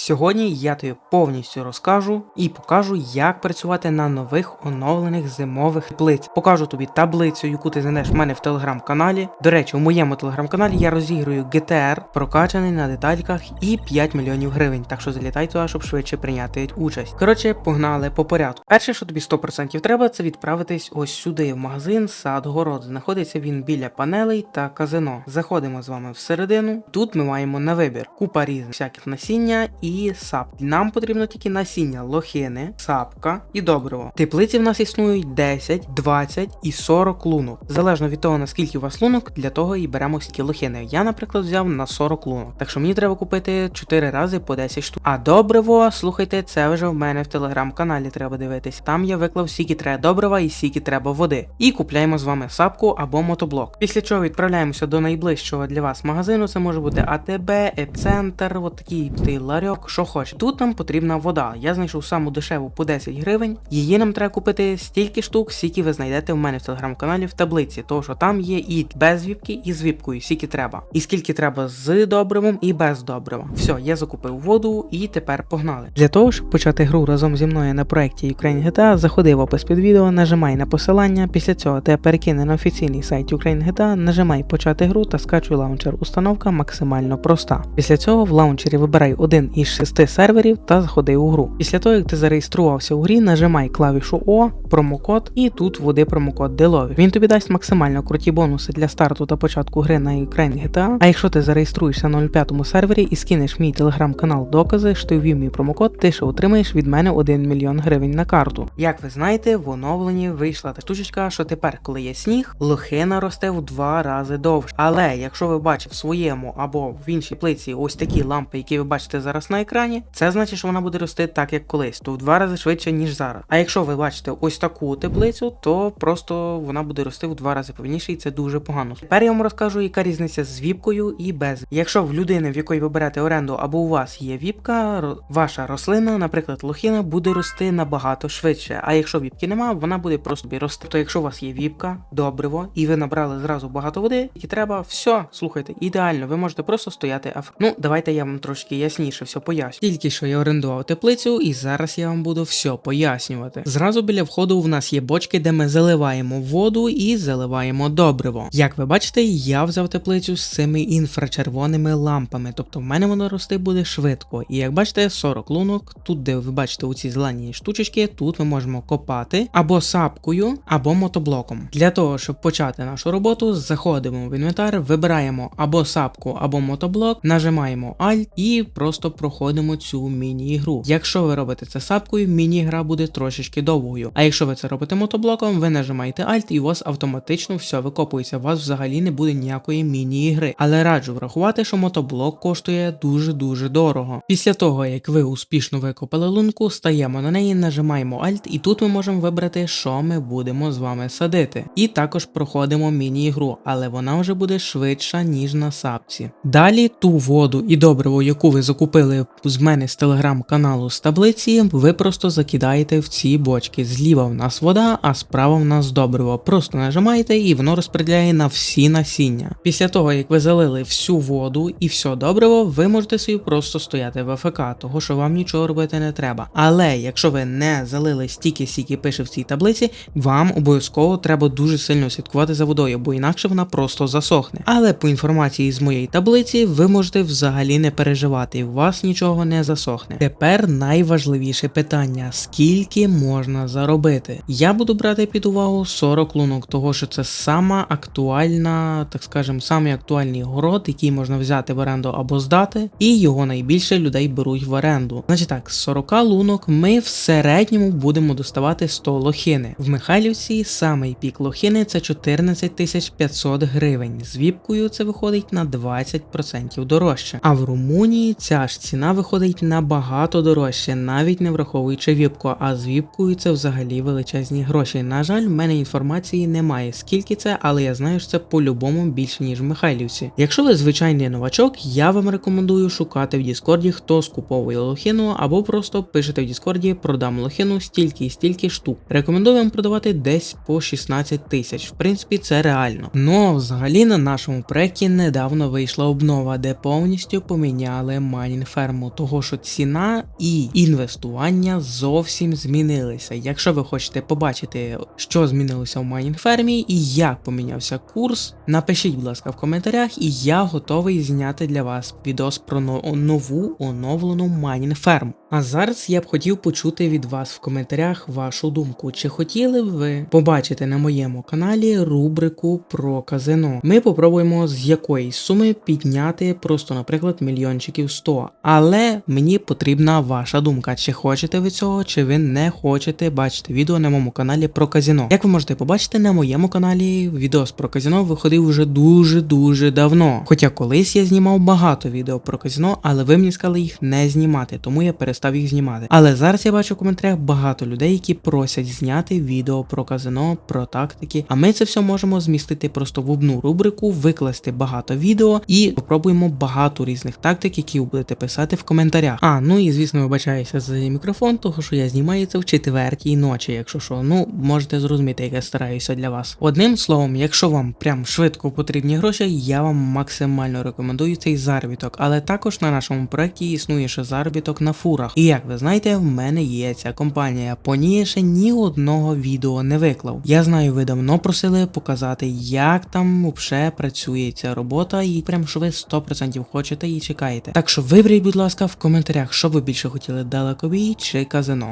Сьогодні я тобі повністю розкажу і покажу, як працювати на нових оновлених зимових теплиць. Покажу тобі таблицю, яку ти знайдеш в мене в телеграм-каналі. До речі, у моєму телеграм-каналі я розіграю GTR, прокачаний на детальках і 5 мільйонів гривень. Так що залітай туди, щоб швидше прийняти участь. Коротше, погнали по порядку. Перше, що тобі 100% треба, це відправитись ось сюди, в магазин Сад Город. Знаходиться він біля панелей та казино. Заходимо з вами всередину. Тут ми маємо на вибір купа різних всяких насіння і сап. Нам потрібно тільки насіння, лохини, сапка і добриво. Теплиці в нас існують 10, 20 і 40 лунок. Залежно від того, наскільки у вас лунок, для того і беремо стільки лохини. Я, наприклад, взяв на 40 лунок. Так що мені треба купити 4 рази по 10 штук. А добриво, слухайте, це вже в мене в телеграм-каналі треба дивитись. Там я виклав скільки треба добрива і скільки треба води. І купляємо з вами сапку або мотоблок. Після чого відправляємося до найближчого для вас магазину. Це може бути АТБ, Епцентр, от такий той ларьок, що хоче. Тут нам потрібна вода. Я знайшов саму дешеву по 10 гривень. Її нам треба купити стільки штук, скільки ви знайдете в мене в телеграм-каналі в таблиці, тому що там є і без віпки, і з віпкою, скільки треба. І скільки треба з добривом і без добрива. Все, я закупив воду і тепер погнали. Для того, щоб почати гру разом зі мною на проєкті Ukraine GTA, заходи в опис під відео, нажимай на посилання. Після цього тебе перекине на офіційний сайт Ukraine GTA, нажимай почати гру та скачуй лаунчер. Установка максимально проста. Після цього в лаунчері вибирай один із шести серверів та заходи у гру. Після того, як ти зареєструвався у грі, нажимай клавішу О, промокод і тут вводи промокод Делові. Він тобі дасть максимально круті бонуси для старту та початку гри на Ukraine GTA. А якщо ти зареєструєшся на 05 сервері і скинеш мій телеграм-канал докази, що ти ввів мій промокод, ти ще отримаєш від мене 1 мільйон гривень на карту. Як ви знаєте, в оновленні вийшла та штучечка, що тепер, коли є сніг, лохина росте в два рази довше. Але якщо ви бачите в своєму або в іншій плиці ось такі лампи, які ви бачите зараз на екрані, це значить, що вона буде рости так, як колись, то в два рази швидше, ніж зараз. А якщо ви бачите ось таку теплицю, то просто вона буде рости в два рази повільніше, і це дуже погано. Тепер я вам розкажу, яка різниця з віпкою і без. Якщо в людини, в якої ви берете оренду, або у вас є віпка, ваша рослина, наприклад, лохина, буде рости набагато швидше. А якщо віпки нема, вона буде просто рости. То якщо у вас є віпка, добриво, і ви набрали зразу багато води, і треба, все, слухайте, ідеально, ви можете просто стояти аф. Ну, давайте я вам трошки ясніше все поясню. Тільки що я орендував теплицю, і зараз я вам буду все пояснювати. Зразу біля входу в нас є бочки, де ми заливаємо воду і заливаємо добриво. Як ви бачите, я взяв теплицю з цими інфрачервоними лампами, тобто в мене воно рости буде швидко. І як бачите, 40 лунок, тут, де ви бачите у ці зелені штучечки, тут ми можемо копати або сапкою, або мотоблоком. Для того, щоб почати нашу роботу, заходимо в інвентар, вибираємо або сапку, або мотоблок, нажимаємо Alt і просто проходимо цю міні-ігру. Якщо ви робите це сапкою, міні-гра буде трошечки довгою. А якщо ви це робите мотоблоком, ви нажимаєте Alt і у вас автоматично все викопується. У вас взагалі не буде ніякої міні-ігри. Але раджу врахувати, що мотоблок коштує дуже-дуже дорого. Після того, як ви успішно викопали лунку, стаємо на неї, нажимаємо Alt, і тут ми можемо вибрати, що ми будемо з вами садити. І також проходимо міні-ігру, але вона вже буде швидша, ніж на сапці. Далі ту воду і добриво, яку ви закупили з мене з телеграм-каналу з таблиці, ви просто закидаєте в ці бочки. Зліва в нас вода, а справа в нас добриво. Просто нажимаєте і воно розподіляє на всі насіння. Після того, як ви залили всю воду і все добриво, ви можете собі просто стояти в АФК, того що вам нічого робити не треба. Але якщо ви не залили стільки, скільки пише в цій таблиці, вам обов'язково треба дуже сильно слідкувати за водою, бо інакше вона просто засохне. Але по інформації з моєї таблиці, ви можете взагалі не переживати, у вас нічого не засохне. Тепер найважливіше питання: скільки можна заробити? Я буду брати під увагу 40 лунок, того що це сама актуальна, так скажем, самий актуальний город, який можна взяти в оренду або здати, і його найбільше людей беруть в оренду. Значить так, з 40 лунок ми в середньому будемо доставати 100 лохини. В Михайлівці самий пік лохини це 14 500 гривень. З віпкою це виходить на 20% дорожче. А в Румунії ця ж ціна виходить набагато дорожче, навіть не враховуючи віпку, а з віпкою це взагалі величезні гроші. На жаль, в мене інформації немає, скільки це, але я знаю, що це по-любому більше, ніж в Михайлівці. Якщо ви звичайний новачок, я вам рекомендую шукати в Діскорді, хто скуповує лохину, або просто пишете в Діскорді продам лохину стільки і стільки штук. Рекомендую вам продавати десь по 16 тисяч. В принципі, це реально. Ну взагалі на нашому проєкті недавно вийшла обнова, де повністю поміняли майнінг ферму. того що ціна і інвестування зовсім змінилися. Якщо ви хочете побачити, що змінилося в майнінг фермі і як помінявся курс, напишіть, будь ласка, в коментарях, і я готовий зняти для вас відос про нову оновлену майнінг ферму. А зараз я б хотів почути від вас в коментарях вашу думку. Чи хотіли б ви побачити на моєму каналі рубрику про казино? Ми попробуємо з якоїсь суми підняти просто, наприклад, мільйончиків 100. Але мені потрібна ваша думка. Чи хочете ви цього, чи ви не хочете бачити відео на моєму каналі про казино? Як ви можете побачити, на моєму каналі відос про казино виходив вже дуже дуже давно. Хоча колись я знімав багато відео про казино, але ви мені сказали їх не знімати, тому я перестав їх знімати. Але зараз я бачу в коментарях багато людей, які просять зняти відео про казино, про тактики. А ми це все можемо змістити просто в одну рубрику, викласти багато відео і попробуємо багато різних тактик, які ви будете писати в коментарях. А ну і звісно, вибачаюся за мікрофон, того що я знімаю це в четвертій ночі. Якщо що, ну можете зрозуміти, як я стараюся для вас. Одним словом, якщо вам прям швидко потрібні гроші, я вам максимально рекомендую цей заробіток. Але також на нашому проєкті існує ще заробіток на фурах. І як ви знаєте, в мене є ця компанія. По ній ще ні одного відео не виклав. Я знаю, ви давно просили показати, як там взагалі працює ця робота, і прям що ви 100% хочете і чекаєте. Так що виберіть, будь ласка, в коментарях, що ви більше хотіли далекобій чи казино.